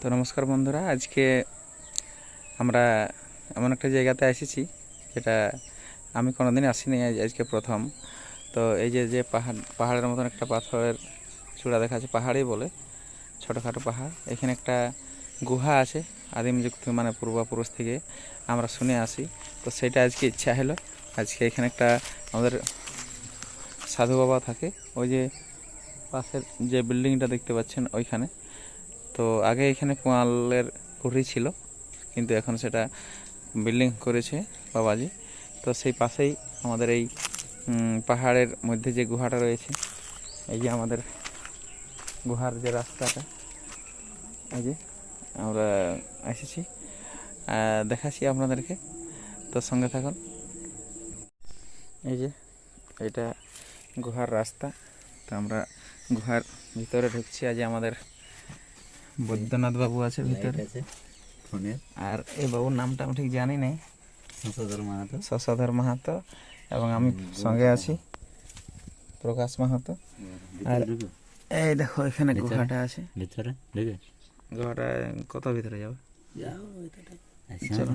তো নমস্কার বন্ধুরা, আজকে আমরা এমন একটা জায়গাতে এসেছি যেটা আমি কোনোদিন আসিনি, আজ- আজকে প্রথম। তো এই যে যে পাহাড়, পাহাড়ের মতন একটা পাথরের চূড়া দেখা যাচ্ছে, পাহাড়ই বলে, ছোটোখাটো পাহাড়। এখানে একটা গুহা আছে, আদিম থেকে মানে পূর্বপুরুষ থেকে আমরা শুনে আসি। তো সেটা আজকে ইচ্ছা হলো, আজকে এখানে একটা আমাদের সাধু বাবা থাকে, ওই যে পাশের যে বিল্ডিংটা দেখতে পাচ্ছেন ওইখানে। তো আগে এখানে পোয়ালের কুঠি ছিল, কিন্তু এখন সেটা বিল্ডিং করেছে বাবাজি। তো সেই পাশেই আমাদের এই পাহাড়ের মধ্যে যে গুহাটা রয়েছে, এই যে আমাদের গুহার যে রাস্তাটা, এই যে আমরা এসেছি দেখাচ্ছি আপনাদেরকে। তো সঙ্গে থাকুন। এই যে এটা গুহার রাস্তা, তো আমরা গুহার ভিতরে ঢুকছি। আজ আমাদের বৈদ্যনাথ বাবু আছে ভিতরে। ফোনের। আর এই বাবুর নামটা আমি ঠিক জানি নাই সংশোধন মাহাতো। শশধর মাহাতো এবং আমি সঙ্গে আছি প্রকাশ মাহাতো। আর এই দেখো এখানে? গুহাটা আছে। ভিতরে? গুহাটা কত ভিতরে যাবে? যাও আচ্ছা। চলো।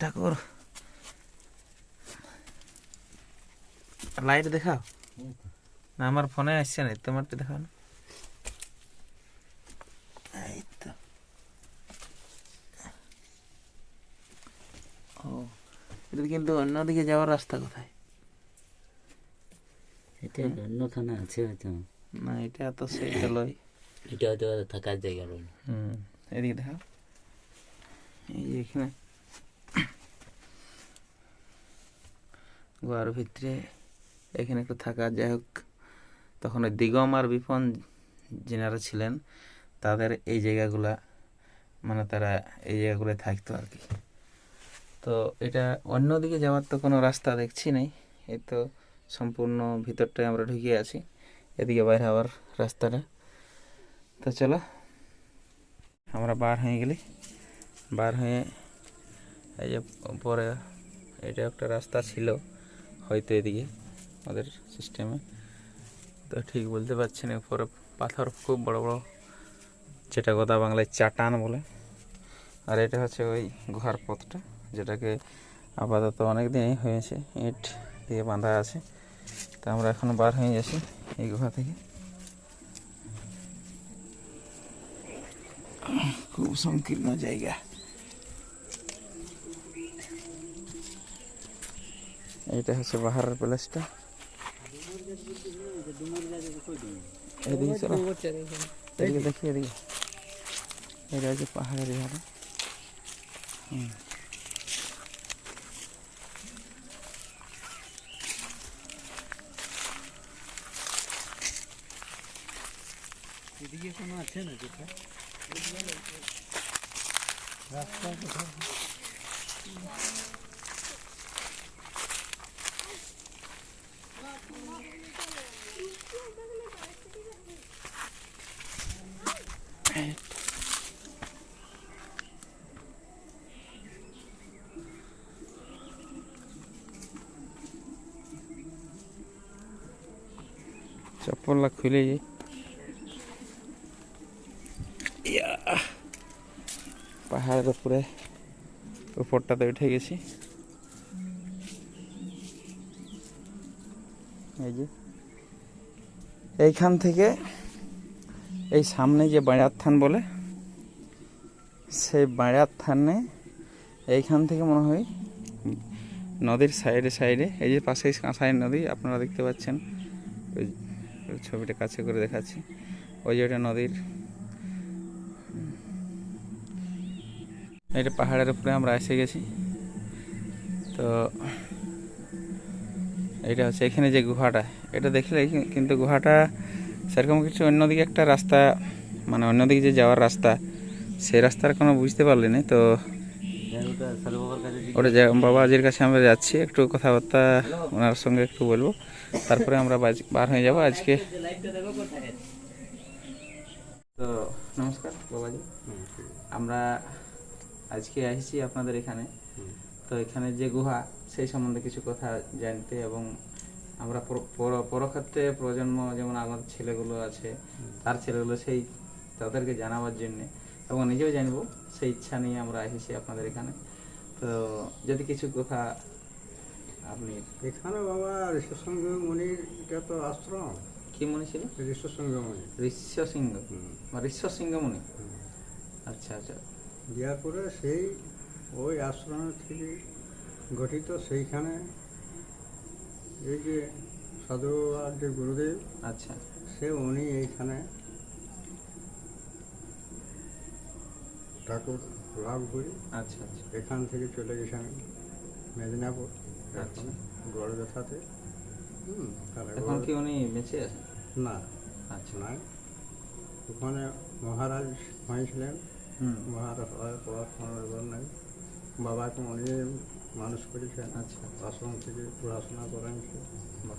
ঠাকুর লাইট দেখাও। না আমার ফোনে আসছে না তোমারটা দেখাও না এই তো ও এটা কিন্তু অন্যদিকে যাওয়ার রাস্তা কোথায়? এটা অন্যখানে আছে হয়তো। না এটা তো সেইটা লয় এটা হয়তো থাকার জায়গা রইল। হুম এদিকে দেখাও এই যে এখানে। গোয়ার ভিতরে এখানে একটু থাকা যাই হোক তখন ওই দিগম আর বিপন যেনারা ছিলেন তাদের এই জায়গাগুলা মানে তারা এই জায়গাগুলো থাকতো আর কি। তো এটা অন্যদিকে যাওয়ার তো কোনো রাস্তা দেখছি নাই। এই তো সম্পূর্ণ ভিতরটায় আমরা ঢুকে আছি। এদিকে বাইরে আবার রাস্তাটা। তো চলো, আমরা বার হয়ে গেলি। বার হয়ে এই যে পরে এটা একটা রাস্তা ছিল হয়তো এদিকে ওদের সিস্টেমে তো ঠিক বলতে পারছি না পরে পাথর খুব বড় বড়, যেটা কথা বাংলায় চাটান বলে। আর এটা হচ্ছে ওই গুহার পথটা। যেটাকে আপাতত অনেক দিনই হয়েছে ইট দিয়ে বাঁধা আছে। তো আমরা এখন বার হয়ে যাচ্ছি এই গুহা থেকে। খুব সংকীর্ণ জায়গা। এইটা হচ্ছে বাহারের প্যালেসটা। এদিকে চলো। এদিকে দেখি, এদিকে। এটা হচ্ছে পাহাড়ের ইহারা। হুম। এদিকে কোনো আছে না যেটা চপ্পলটা খুলে যাই ইয়া। পাহাড়ের উপরে, উপরটাতে উঠে গেছি। এই যে, এইখান থেকে এই সামনে যে বাঁড়ার থান বলে, সেই বাঁড়ার থানে এইখান থেকে মনে হয় নদীর সাইডে সাইডে, এই যে পাশেই কাঁসাই নদী, আপনারা দেখতে পাচ্ছেন ছবিটা কাছে করে দেখাচ্ছি। ওই যে ওটা নদীর এটা পাহাড়ের উপরে আমরা এসে গেছি। তো এটা হচ্ছে এখানে যে গুহাটা এটা দেখলে কিন্তু গুহাটা সেরকম কিছু অন্যদিকে একটা রাস্তা মানে অন্যদিকে যে যাওয়ার রাস্তা সেই রাস্তার কোনো বুঝতে পারলি না তো ওটা সালু বাবার কাছে বাবাজির কাছে আমরা যাচ্ছি একটু কথাবার্তা ওনার সঙ্গে একটু বলব তারপরে আমরা বার হয়ে যাব আজকে। তো নমস্কার বাবাজি। আমরা আজকে এসেছি আপনাদের এখানে। তো এখানে যে গুহা সেই সম্বন্ধে কিছু কথা জানতে এবং আমরা পর- পর- পরক্ষেত্রে প্রজন্ম যেমন আমাদের ছেলেগুলো আছে তার ছেলেগুলো সেই তাদেরকে জানাবার জন্যে এবং নিজেও জানব সেই ইচ্ছা নিয়ে আমরা এসেছি আপনাদের এখানে। তো যদি কিছু কথা আপনি এখানে বাবা ঋষসঙ্গ মনির এটা তো আশ্রম। কি মনে ছিল? ঋষসঙ্গ মনি ঋষ্য সিংহ বা ঋষ্য সিংহ মুনি আচ্ছা আচ্ছা। দেওয়ার পরে সেই ওই আশ্রম থেকে গঠিত সেইখানে এই যে সাধু যে গুরুদেব আচ্ছা। সে উনি এইখানে ঠাকুর লাভ করে আচ্ছা আচ্ছা। এখান থেকে চলে গেছেন মেদিনীপুর। এখন গড় ব্যথাতে হুম এখন কি উনি বেঁচে আছেন? না আচ্ছা। নাই। ওখানে মহারাজ হয়েছিলেন। মহারাজ হওয়ার ব্যাপার নাই বাবাকে উনি মানুষ করেছেন আচ্ছা আশ্রম থেকে পড়াশোনা করেনছে বাহ।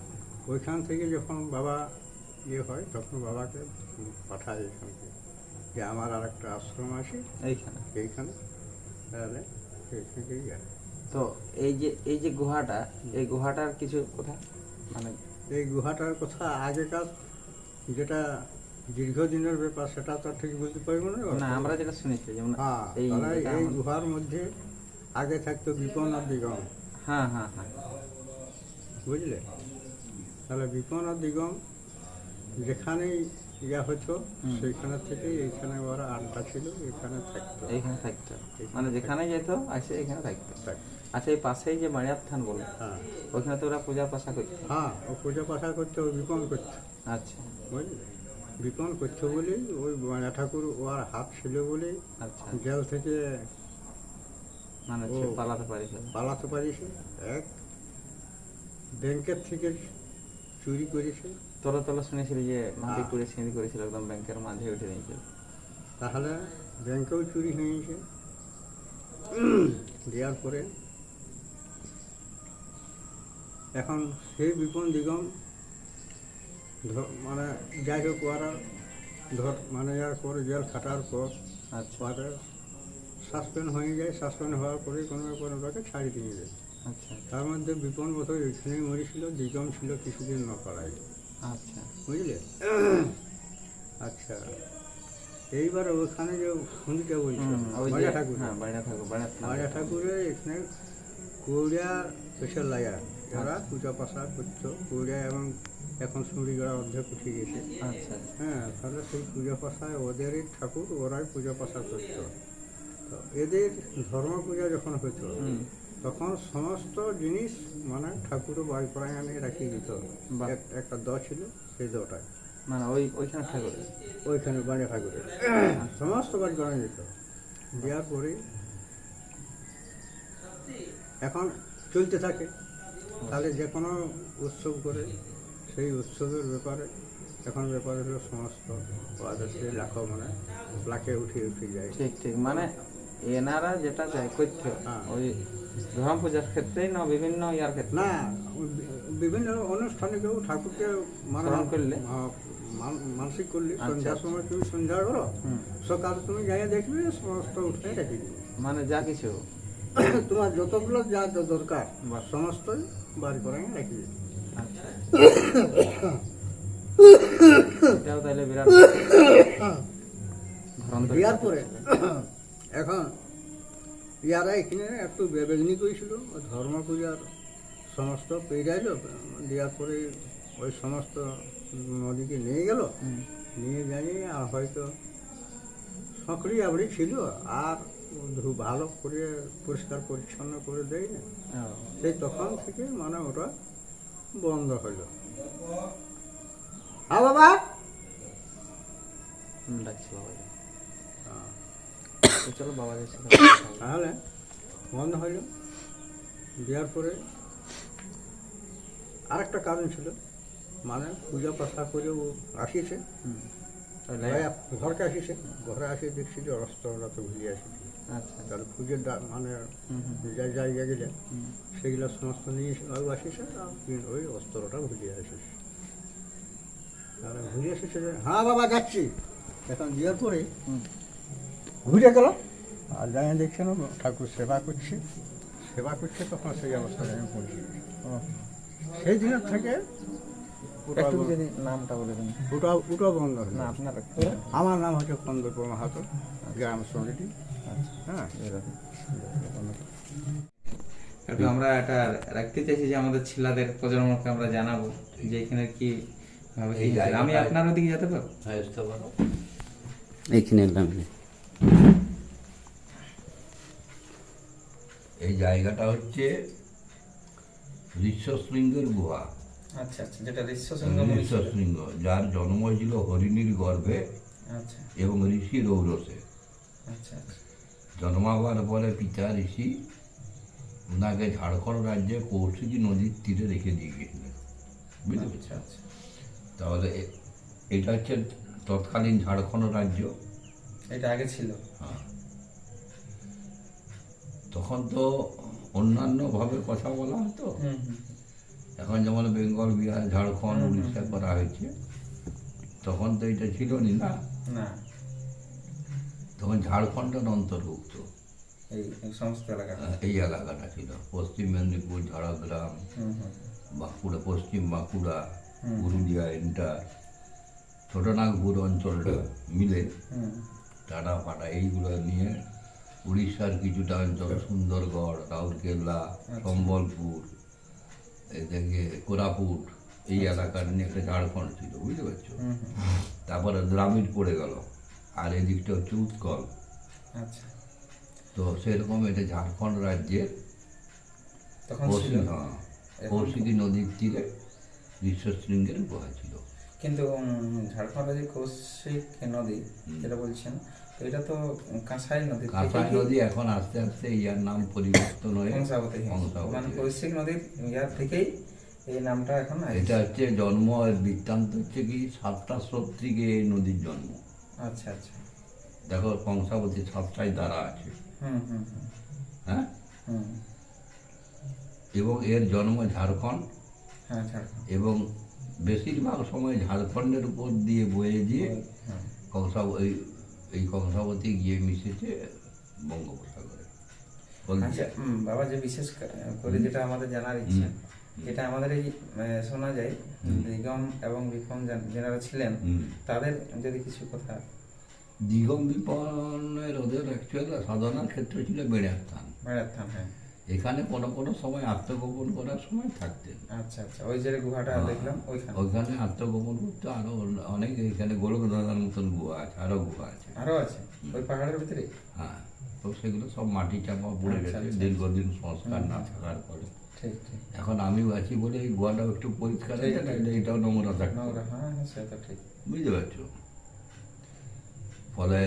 ওইখান থেকে যখন বাবা ইয়ে হয় তখন বাবাকে পাঠায় এখান থেকে যে আমার আর একটা আশ্রম আছে এইখানে এইখানে তাহলে সেই থেকেই যায় তো এই যে এই যে গুহাটা, এই গুহাটার কিছু কথা মানে এই গুহাটার কথা আগেকার যেটা দীর্ঘদিনের ব্যাপার সেটা তো ঠিক বুঝতে পারব না। না আমরা যেটা শুনেছি যেমন হ্যাঁ এই গুহার মধ্যে আগে থাকতো বিপন আর দিগম। হ্যাঁ হ্যাঁ হ্যাঁ। বুঝলে? তাহলে বিপন আর দিগম যেখানেই ইয়া হতো। সেইখানে থেকে এইখানে ওরা আড্ডা ছিল এখানে থাকতো। এইখানে থাকতো। মানে যেখানে যেত আসে এখানে থাকতো। আচ্ছা এই পাশেই যে মারিয়ার থান বলে হ্যাঁ। ওখানে তো ওরা পূজা পাশা করতো। হ্যাঁ ও পূজা পাশা করতো ও বিপন করতো। আচ্ছা। বুঝলে? বিপন করতো বলে ওই বাঁড়া ঠাকুর ওর হাত ছিল বলে আচ্ছা। জেল থেকে মানে পালাতে পারি পালাতে পারিছে। এক ব্যাংকের থেকে চুরি করেছে। তোলা তোলা শুনেছিলি যে মাটি। করে সিঁড়ি করেছিল একদম ব্যাংকের মাঝে উঠে নিয়েছিল। তাহলে ব্যাংকেও চুরি হয়েছে দেওয়ার পরে এখন সেই বিপন দিগম মানে যাই হোক ওরা ধর মানে ইয়ার পরে জেল খাটার পর আচ্ছা। সাসপেন্ড হয়ে যায় সাসপেন্ড হওয়ার পরে কোনো কোনো ওটাকে ছাড়ি দিয়ে দেয় আচ্ছা। তার মধ্যে বিপন হয় ওইখানেই মরেছিল দিগম ছিল কিছুদিন না করাই আচ্ছা। বুঝলে? আচ্ছা। এইবার ওখানে যে খুঁজিটা বলছো হুম, ওই যে বাজা ঠাকুর। হ্যাঁ বাইরে ঠাকুরের এখানে কৌড়িয়া পেশার লাইয়া যারা পূজা পাশা করতো কৌড়িয়া এবং এখন সুড়িগড়া অর্ধেক উঠে গেছে। আচ্ছা। হ্যাঁ তাহলে সেই পূজা পাশায় ওদেরই ঠাকুর ওরাই পূজা পাশা করতো। তো এদের ধর্ম পূজা যখন হতো তখন সমস্ত জিনিস মানে ঠাকুরও বাড়ি করায় আনে রাখিয়ে দিত। একটা দ ছিল সেই দটায় মানে ওই ওইখানে ঠাকুর। ওইখানে বাড়ি ঠাকুরের সমস্ত বাড়ি করা যেত দেওয়ার পরে এখন চলতে থাকে। তাহলে যে কোনো উৎসব করে সেই উৎসবের ব্যাপারে এখন ব্যাপারে হলো সমস্ত লাখো মানে লাখে উঠে উঠে যায় ঠিক ঠিক মানে এনারা যেটা চাই করতে হ্যাঁ। ওই ধর্ম পূজার ক্ষেত্রেই না বিভিন্ন ইয়ার ক্ষেত্রে না বিভিন্ন অনুষ্ঠানে কেউ ঠাকুরকে মানে স্মরণ করলে? মানসিক করলে আচ্ছা, সন্ধ্যার আচ্ছা। সময় তুমি সন্ধ্যা করো। সকালে তুমি যাই দেখবে সমস্ত উঠে রেখে মানে যা কিছু তোমার যতগুলো যা দরকার। সমস্তই বার করে রেখে দিবে এটাও তাহলে বিরাট ধরন্তর পরে এখন ইয়ারা এখানে একটু বেবেগনি করেছিল ধর্ম পূজার সমস্ত পেয়ে গেল দেওয়ার পরে ওই সমস্ত নদীকে নিয়ে গেল নিয়ে যাই আর হয়তো সকরি আবড়ি ছিল আর ভালো করে পরিষ্কার পরিচ্ছন্ন করে দেয় না সেই তখন থেকে মানে ওটা বন্ধ হলো। হ্যাঁ বাবা? ডাকছি হ্যাঁ। চলো বলি। তাহলে বন্ধ হইল দেওয়ার পরে আরেকটা কারণ ছিল মানে পূজা পাশা করে ও আসিছে ঘরকে আসিছে ঘরে আসি দেখছি যে অস্ত্রটা তো ভুলিয়ে আসিছে তাহলে পুজোর ডা- মানে যে জায়গা গেলে। সেগুলো সমস্ত নিয়ে এসে কি- ওই অস্ত্রটা ভুলিয়ে তাহলে ভুলিয়ে এসেছে যে হ্যাঁ বাবা যাচ্ছি। এখন দেওয়ার পরে ঘুরে গেল। আর যাই দেখছে না ঠাকুর সেবা করছে। সেবা করছে তখন সেই অবস্থায় আমি পড়ছি ও, সেই দিনের থেকে একটু যদি নামটা বলে দেন। ওটা ওটা বন্ধ না আপনার আমার নাম হচ্ছে খন্দর মাহাতো গ্রাম সমিতি। হ্যাঁ। একটু আমরা এটা রাখতে চাইছি যে আমাদের ছেলেদের প্রজন্মকে আমরা জানাব যে এখানে কি আমি আপনার ওদিকে যেতে পারব? এইখানে এলাম এই জায়গাটা হচ্ছে ঋষ্যশৃঙ্গের গুহা। আচ্ছা আচ্ছা যেটা ঋষ্যশৃঙ্গ যার জন্ম ছিল হরিণীর গর্ভে আচ্ছা। এবং ঋষির ঔরসে। আচ্ছা জন্মাবার পরে পিতা ঋষি ওনাকে ঝাড়খণ্ড রাজ্যে কৌশিকী নদীর তীরে রেখে দিয়ে গিয়েছিলেন। বুঝতে পেরেছি তাহলে এটা হচ্ছে তৎকালীন ঝাড়খণ্ড রাজ্য। এটা আগে ছিল। হ্যাঁ। তখন তো অন্যান্যভাবে কথা বলা হতো। হুম হুম। এখন যেমন বেঙ্গল বিহার ঝাড়খণ্ড উড়িষ্যা করা হয়েছে তখন তো এটা ছিল নি? তখন ঝাড়খণ্ডের অন্তর্ভুক্ত। এই এলাকাটা ছিল। পশ্চিম মেদিনীপুর ঝাড়গ্রাম বাঁকুড়া পশ্চিম বাঁকুড়া পুরুলিয়া এন্টার ছোটনাগপুর অঞ্চলটা মিলে টাটা ফাটা এইগুলো নিয়ে উড়িষ্যার কিছুটা অঞ্চল সুন্দরগড় রাউরকেল্লা সম্বলপুর এদিকে কোরাপুট এই এলাকার নিয়ে একটা ঝাড়খণ্ড ছিল বুঝতে পারছ? তারপরে দ্রাবিড় পড়ে গেল আর এদিকটা হচ্ছে উৎকল। আচ্ছা। তো সেরকম এটা ঝাড়খণ্ড রাজ্যের কৌশিক হ্যাঁ, কৌশিকী নদীর তীরে বিশ্বশৃঙ্গের গুহা ছিল। কিন্তু ঝাড়খণ্ড যে কৌশিক নদী যেটা বলছেন এটা তো কাঁসাই নদী কাঁসাই নদী এখন আস্তে আস্তে ইয়ার নাম পরিবর্তন হয়ে কংসাবতী। মানে। কৌশিক নদীর ইয়ার থেকেই এই নামটা এখন। এটা হচ্ছে জন্ম এর বৃত্তান্ত হচ্ছে কি? সাতটা স্রোত থেকে এই নদীর জন্ম। আচ্ছা আচ্ছা। দেখো কংসাবতী সাতটায় দ্বারা আছে। হুম হুম হ্যাঁ? এবং এর জন্ম ঝাড়খণ্ড। হ্যাঁ ঝাড়খণ্ড। এবং বেশিরভাগ সময় ঝাড়খণ্ডের উপর দিয়ে বয়ে দিয়ে হ্যাঁ। কংসা এই এই কংসাবতী গিয়ে মিশেছে বঙ্গোপসাগরে। আচ্ছা বাবা যে বিশেষ করে যেটা আমাদের জানার ইচ্ছে যেটা আমাদের এই শোনা যায় দিগম এবং বিক্রম যারা ছিলেন তাদের যদি কিছু কথা। দিগম বিপনের ওদের অ্যাকচুয়াল সাধনার ক্ষেত্র ছিল বেড়ার স্থান বেড়ার স্থান হ্যাঁ। এখানে কোনো কোনো সময় আত্মগোপন করার সময় থাকতেন আচ্ছা আচ্ছা ওই যে গুহাটা দেখলাম ওইখানে। ওইখানে আত্মগোপন করতে আরও অনেক এখানে গোলকদাদার মতন গুহা আছে আরও গুহা আছে। আরও আছে? ওই পাহাড়ের ভিতরে? হ্যাঁ তো সেগুলো সব মাটি চাপা পড়ে আচ্ছা, গেছে আচ্ছা, দীর্ঘদিন সংস্কার না থাকার পরে। ঠিক ঠিক। এখন আমি আছি বলে এই গুহাটাও একটু পরিষ্কার না এটাও নোংরা নোংরা হ্যাঁ হ্যাঁ বুঝতে পারছ? ফলে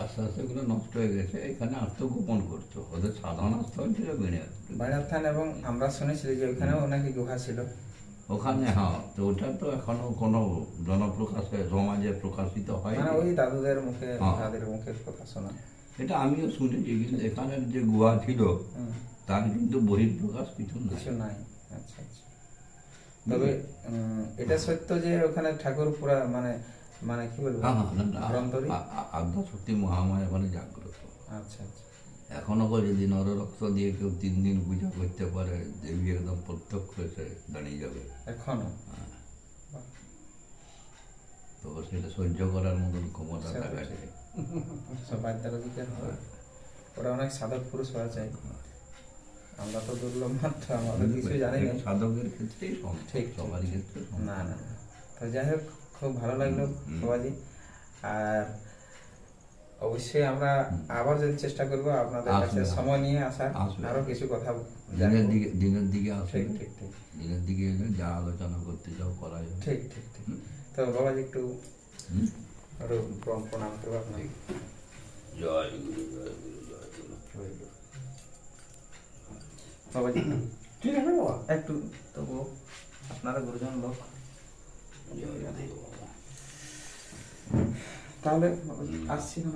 আস্তে আস্তে এগুলো নষ্ট হয়ে গেছে এখানে আত্মগোপন করতো ওদের সাধারণ স্থল ছিল বেড়ে বাড়াথান এবং আমরা শুনেছিলি যে ওইখানেও নাকি গুহা ছিল। ওখানে হ্যাঁ তো ওটা তো এখনও কোনো জনপ্রকাশে সমাজে প্রকাশিত হয় মানে ওই দাদুদের মুখে হ্যাঁ। দাদের মুখে কথা শোনা। এটা আমিও শুনেছি কিন্তু এখানের যে গুহা ছিল তার কিন্তু বহিঃপ্রকাশ কিছু না কিছু নাই। আচ্ছা আচ্ছা। তবে এটা সত্য যে ওখানে ঠাকুর পুরা মানে মানে কি বলব? হ্যাঁ হ্যাঁ? আ- আ- আদ্যাশক্তি মহামায়া ওখানে জাগ্রত। আচ্ছা আচ্ছা। এখনও যদি নররক্ত দিয়ে কেউ তিন দিন পূজা করতে পারে দেবী একদম প্রত্যক্ষ এসে দাঁড়িয়ে যাবে। এখনও? তো সেটা সহ্য করার মতন ক্ষমতা ঠিক। যায় সব বাদ্যার দিকে হয়। ওরা অনেক সাধক পুরুষ হওয়া যায় আমরা তো দুর্লভ মাত্র আমাদের কিছু জানি না। সাধকের ক্ষেত্রেই ঠিক, সবার ক্ষেত্রে না না না। তো যাই হোক খুব ভালো লাগল বাবাজি আর অবশ্যই আমরা আবার যদি চেষ্টা করব আপনাদের কাছে সময় নিয়ে আসার। আরও কিছু কথা দিনের দিকে দিনের দিকে আসে ঠিক ঠিক ঠিক। দিনের দিকে এলে যা আলোচনা করতে চাও করা যাবে ঠিক ঠিক ঠিক। তো বাবাজি একটু প্রণাম করব আপনাকে জয় গুরু জয় গুরু জয় গুরু। বাবাজি। ঠিক আছে বাবা। একটু তবু আপনারা গুরুজন লোক। জয়। তাহলে আসছি না